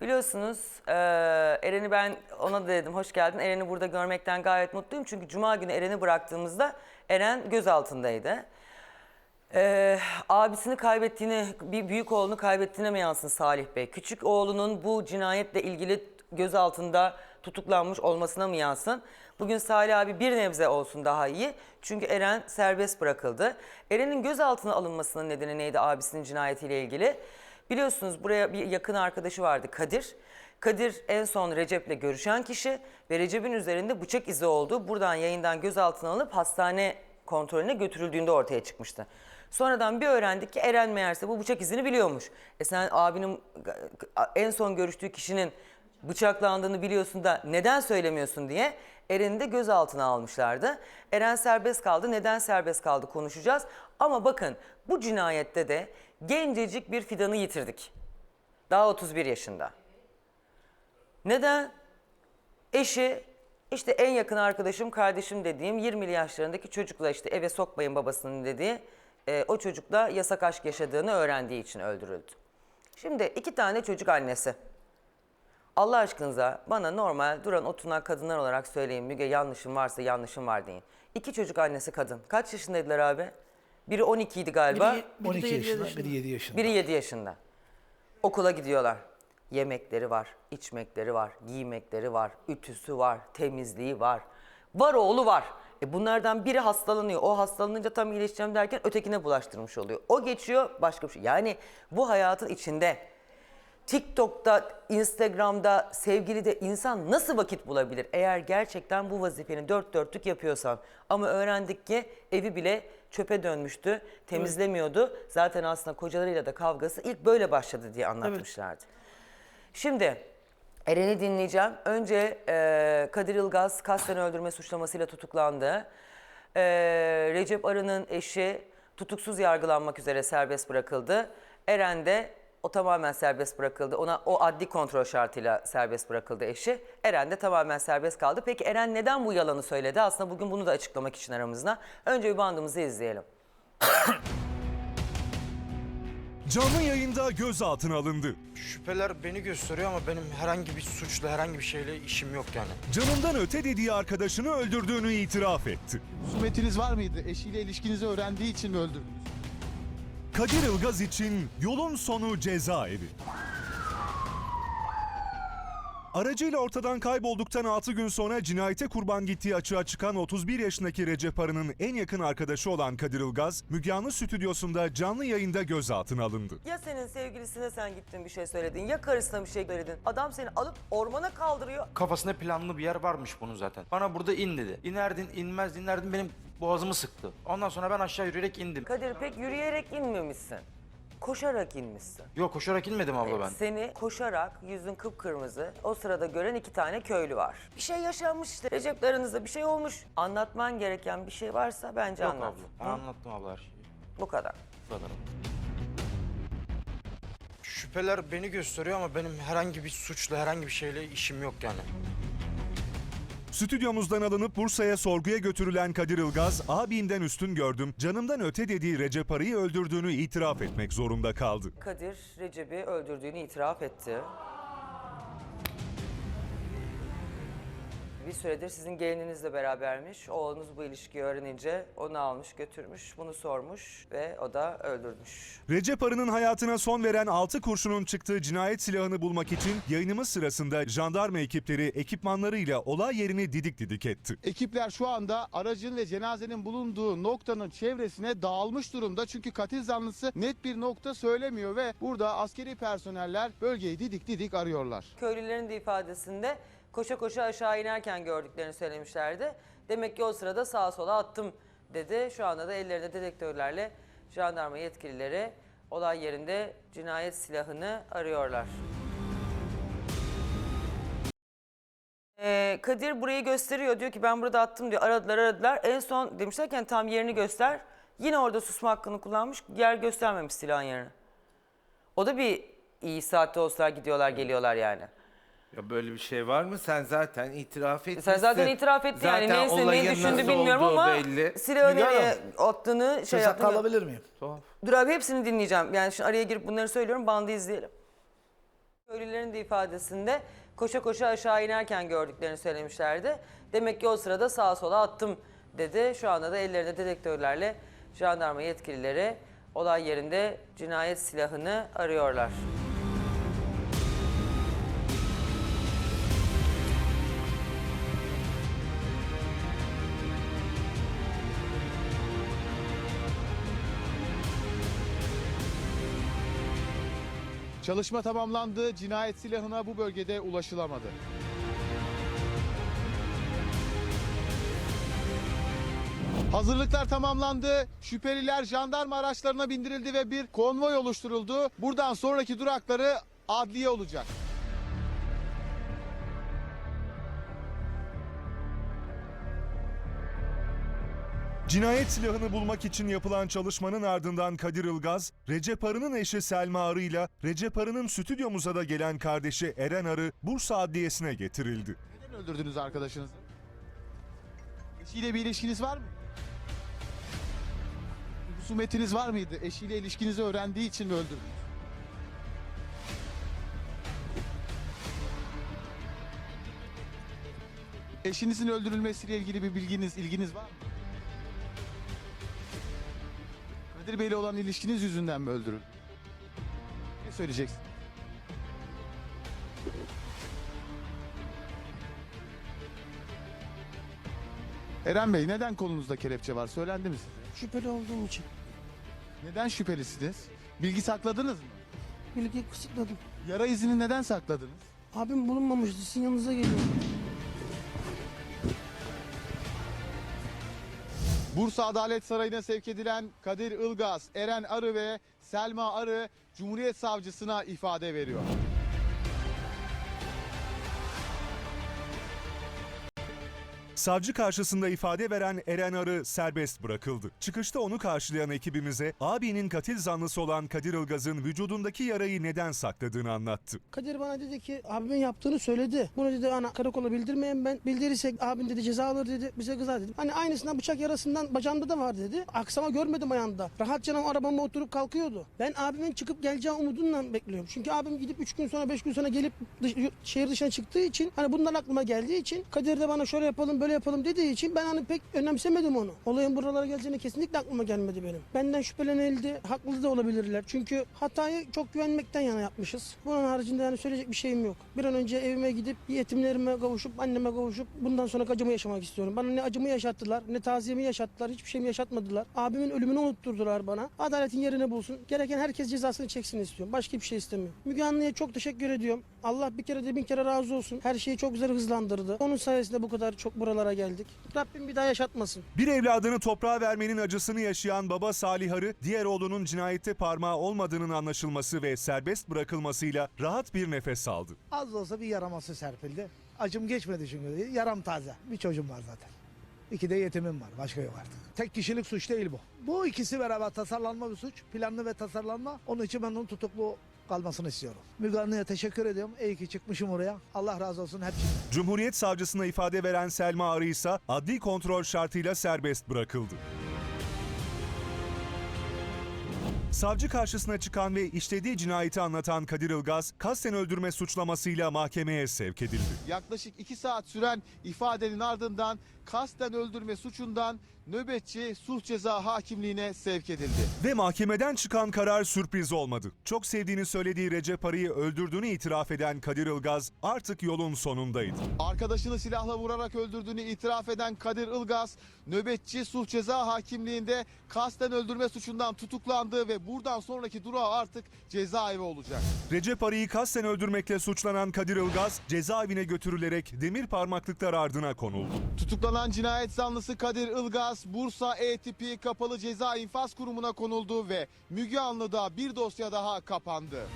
Biliyorsunuz eee, Eren'i ben ona da dedim hoş geldin. Eren'i burada görmekten gayet mutluyum. Çünkü cuma günü Eren'i bıraktığımızda Eren gözaltındaydı. Eee abisini kaybettiğini, bir büyük oğlunu kaybettiğine mi yansın Salih Bey? Küçük oğlunun bu cinayetle ilgili gözaltında tutuklanmış olmasına mı yansın? Bugün Salih abi bir nebze olsun daha iyi. Çünkü Eren serbest bırakıldı. Eren'in gözaltına alınmasının nedeni neydi abisinin cinayetiyle ilgili? Biliyorsunuz buraya bir yakın arkadaşı vardı Kadir. Kadir en son Recep'le görüşen kişi ve Recep'in üzerinde bıçak izi olduğu buradan yayından gözaltına alınıp hastane kontrolüne götürüldüğünde ortaya çıkmıştı. Sonradan bir öğrendik ki Eren meğerse bu bıçak izini biliyormuş. E sen abinin en son görüştüğü kişinin bıçaklandığını biliyorsun da neden söylemiyorsun diye Eren'i de gözaltına almışlardı. Eren serbest kaldı. Neden serbest kaldı konuşacağız. Ama bakın bu cinayette de gencecik bir fidanı yitirdik. Daha 31 yaşında. Neden? Eşi işte en yakın arkadaşım, kardeşim dediğim 20'li yaşlarındaki çocukla işte eve sokmayın babasının dediği e, o çocukla yasak aşk yaşadığını öğrendiği için öldürüldü. Şimdi iki tane çocuk annesi. Allah aşkınıza bana normal duran oturan kadınlar olarak söyleyin Müge yanlışım varsa yanlışım var deyin. İki çocuk annesi kadın. Kaç yaşındaydılar abi? Biri 12 idi galiba. Biri- biri de 12 yedi yaşında, biri 7 yaşında. Biri 7 yaşında. Okula gidiyorlar. Yemekleri var, içmekleri var, giymekleri var, ütüsü var, temizliği var. Var oğlu var. E bunlardan biri hastalanıyor. O hastalanınca tam iyileşeceğim derken ötekine bulaştırmış oluyor. O geçiyor başka bir şey. Yani bu hayatın içinde TikTok'ta, Instagram'da, sevgilide insan nasıl vakit bulabilir? Eğer gerçekten bu vazifeni dört dörtlük yapıyorsan. Ama öğrendik ki evi bile çöpe dönmüştü, temizlemiyordu. Zaten aslında kocalarıyla da kavgası ilk böyle başladı diye anlatmışlardı. Şimdi Eren'i dinleyeceğim. Önce e, Kadir Ilgaz kasten öldürme suçlamasıyla tutuklandı. E, Recep Arı'nın eşi tutuksuz yargılanmak üzere serbest bırakıldı. Eren de o tamamen serbest bırakıldı. Ona o adli kontrol şartıyla serbest bırakıldı eşi. Eren de tamamen serbest kaldı. Peki Eren neden bu yalanı söyledi? Aslında bugün bunu da açıklamak için aramızda. Önce bir bandımızı izleyelim. Canlı yayında gözaltına alındı. Şüpheler beni gösteriyor ama benim herhangi bir suçla, herhangi bir şeyle işim yok yani. Canından öte dediği arkadaşını öldürdüğünü itiraf etti. Husumetiniz var mıydı? Eşiyle ilişkinizi öğrendiği için mi öldürdünüz? Kadir Ilgaz için yolun sonu cezaevi. Aracıyla ortadan kaybolduktan 6 gün sonra cinayete kurban gittiği açığa çıkan 31 yaşındaki Recep Arı'nın en yakın arkadaşı olan Kadir Ilgaz, Müge Anlı stüdyosunda canlı yayında gözaltına alındı. Ya senin sevgilisine sen gittin bir şey söyledin ya karısına bir şey söyledin. Adam seni alıp ormana kaldırıyor. Kafasında planlı bir yer varmış bunun zaten. Bana burada in dedi. İnerdin, inmez, inerdin benim boğazımı sıktı. Ondan sonra ben aşağı yürüyerek indim. Kadir pek yürüyerek inmemişsin. Koşarak inmişsin. Yok koşarak inmedim abla ben. Seni koşarak yüzün kıpkırmızı o sırada gören iki tane köylü var. Bir şey yaşanmış işte. Recep'le aranızda bir şey olmuş. Anlatman gereken bir şey varsa bence Yok anlat. abla. Ben Hı? anlattım abla her şeyi. Bu kadar. Bu kadar. Şüpheler beni gösteriyor ama benim herhangi bir suçla, herhangi bir şeyle işim yok yani. Stüdyomuzdan alınıp Bursa'ya sorguya götürülen Kadir Ilgaz, abimden üstün gördüm, canımdan öte dediği Recep Arı'yı öldürdüğünü itiraf etmek zorunda kaldı. Kadir Recep'i öldürdüğünü itiraf etti. Bir süredir sizin gelininizle berabermiş. Oğlunuz bu ilişkiyi öğrenince onu almış götürmüş, bunu sormuş ve o da öldürmüş. Recep Arı'nın hayatına son veren 6 kurşunun çıktığı cinayet silahını bulmak için yayınımız sırasında jandarma ekipleri ekipmanlarıyla olay yerini didik didik etti. Ekipler şu anda aracın ve cenazenin bulunduğu noktanın çevresine dağılmış durumda. Çünkü katil zanlısı net bir nokta söylemiyor ve burada askeri personeller bölgeyi didik didik arıyorlar. Köylülerin de ifadesinde koşa koşa aşağı inerken gördüklerini söylemişlerdi. Demek ki o sırada sağa sola attım dedi. Şu anda da ellerinde dedektörlerle jandarma yetkilileri olay yerinde cinayet silahını arıyorlar. Ee, Kadir burayı gösteriyor. Diyor ki ben burada attım diyor. Aradılar aradılar. En son demişler ki "hani tam yerini göster. Yine orada susma hakkını kullanmış. Yer göstermemiş silahın yerini. O da bir iyi saatte olsalar gidiyorlar geliyorlar yani. Ya böyle bir şey var mı? Sen zaten itiraf etmişsin. Sen zaten itiraf etti yani. Zaten Neyse olayın neyi düşündü nasıl bilmiyorum olduğu ama belli. silahı Müge nereye attığını şey Söz hakkı yaptığını... alabilir miyim? Tuhaf. Dur abi hepsini dinleyeceğim. Yani şimdi araya girip bunları söylüyorum. Bandı izleyelim. Köylülerin de ifadesinde koşa koşa aşağı inerken gördüklerini söylemişlerdi. Demek ki o sırada sağa sola attım dedi. Şu anda da ellerinde dedektörlerle jandarma yetkilileri olay yerinde cinayet silahını arıyorlar. Çalışma tamamlandı. Cinayet silahına bu bölgede ulaşılamadı. Hazırlıklar tamamlandı. Şüpheliler jandarma araçlarına bindirildi ve bir konvoy oluşturuldu. Buradan sonraki durakları adliye olacak. Cinayet silahını bulmak için yapılan çalışmanın ardından Kadir Ilgaz, Recep Arı'nın eşi Selma Arı ile Recep Arı'nın stüdyomuza da gelen kardeşi Eren Arı Bursa Adliyesi'ne getirildi. Neden öldürdünüz arkadaşınızı? Eşiyle bir ilişkiniz var mı? Husumetiniz var mıydı? Eşiyle ilişkinizi öğrendiği için mi öldürdünüz? Eşinizin öldürülmesiyle ilgili bir bilginiz, ilginiz var mı? Kadir Bey'le olan ilişkiniz yüzünden mi öldürüldü? Ne söyleyeceksin? Eren Bey neden kolunuzda kelepçe var? Söylendi mi size? Şüpheli olduğum için. Neden şüphelisiniz? Bilgi sakladınız mı? Bilgiyi kısıtladım. Yara izini neden sakladınız? Abim bulunmamıştı. Sizin yanınıza geliyor. Bursa Adalet Sarayı'na sevk edilen Kadir Ilgaz, Eren Arı ve Selma Arı Cumhuriyet Savcısına ifade veriyor. Savcı karşısında ifade veren Eren Arı serbest bırakıldı. Çıkışta onu karşılayan ekibimize abinin katil zanlısı olan Kadir Ilgaz'ın vücudundaki yarayı neden sakladığını anlattı. Kadir bana dedi ki abimin yaptığını söyledi. Bunu dedi ana karakola bildirmeyen ben. Bildirirsek abin dedi ceza alır dedi. Bize kızar dedi. Hani aynısından bıçak yarasından bacağımda da var dedi. Aksama görmedim ayağında. Rahatça arabama oturup kalkıyordu. Ben abimin çıkıp geleceği umudunla bekliyorum. Çünkü abim gidip 3 gün sonra 5 gün sonra gelip dış- şehir dışına çıktığı için hani bunlar aklıma geldiği için Kadir de bana şöyle yapalım böyle yapalım dediği için ben hani pek önemsemedim onu. Olayın buralara geleceğini kesinlikle aklıma gelmedi benim. Benden şüphelenildi. Haklı da olabilirler. Çünkü hatayı çok güvenmekten yana yapmışız. Bunun haricinde yani söyleyecek bir şeyim yok. Bir an önce evime gidip yetimlerime kavuşup anneme kavuşup bundan sonra acımı yaşamak istiyorum. Bana ne acımı yaşattılar ne taziyemi yaşattılar. Hiçbir şeyimi yaşatmadılar. Abimin ölümünü unutturdular bana. Adaletin yerini bulsun. Gereken herkes cezasını çeksin istiyorum. Başka bir şey istemiyorum. Müge Anlı'ya çok teşekkür ediyorum. Allah bir kere de bin kere razı olsun. Her şeyi çok güzel hızlandırdı. Onun sayesinde bu kadar çok buralara geldik. Rabbim bir daha yaşatmasın. Bir evladını toprağa vermenin acısını yaşayan baba Salih Arı, diğer oğlunun cinayette parmağı olmadığının anlaşılması ve serbest bırakılmasıyla rahat bir nefes aldı. Az da olsa bir yaraması serpildi. Acım geçmedi çünkü. Yaram taze. Bir çocuğum var zaten. İki de yetimim var. Başka yok artık. Tek kişilik suç değil bu. Bu ikisi beraber tasarlanma bir suç. Planlı ve tasarlanma. Onun için ben onun tutuklu kalmasını istiyorum. Müge teşekkür ediyorum. İyi ki çıkmışım oraya. Allah razı olsun hepsinden. Cumhuriyet Savcısına ifade veren Selma Arı ise adli kontrol şartıyla serbest bırakıldı. Savcı karşısına çıkan ve işlediği cinayeti anlatan Kadir Ilgaz, kasten öldürme suçlamasıyla mahkemeye sevk edildi. Yaklaşık 2 saat süren ifadenin ardından kasten öldürme suçundan nöbetçi sulh ceza hakimliğine sevk edildi. Ve mahkemeden çıkan karar sürpriz olmadı. Çok sevdiğini söylediği Recep Arı'yı öldürdüğünü itiraf eden Kadir Ilgaz artık yolun sonundaydı. Arkadaşını silahla vurarak öldürdüğünü itiraf eden Kadir Ilgaz, nöbetçi sulh ceza hakimliğinde kasten öldürme suçundan tutuklandı ve buradan sonraki durağı artık cezaevi olacak. Recep Arı'yı kasten öldürmekle suçlanan Kadir Ilgaz cezaevine götürülerek demir parmaklıklar ardına konuldu. Tutuklanan cinayet zanlısı Kadir Ilgaz, Bursa E tipi kapalı ceza infaz kurumuna konuldu ve Müge Anlı'da bir dosya daha kapandı.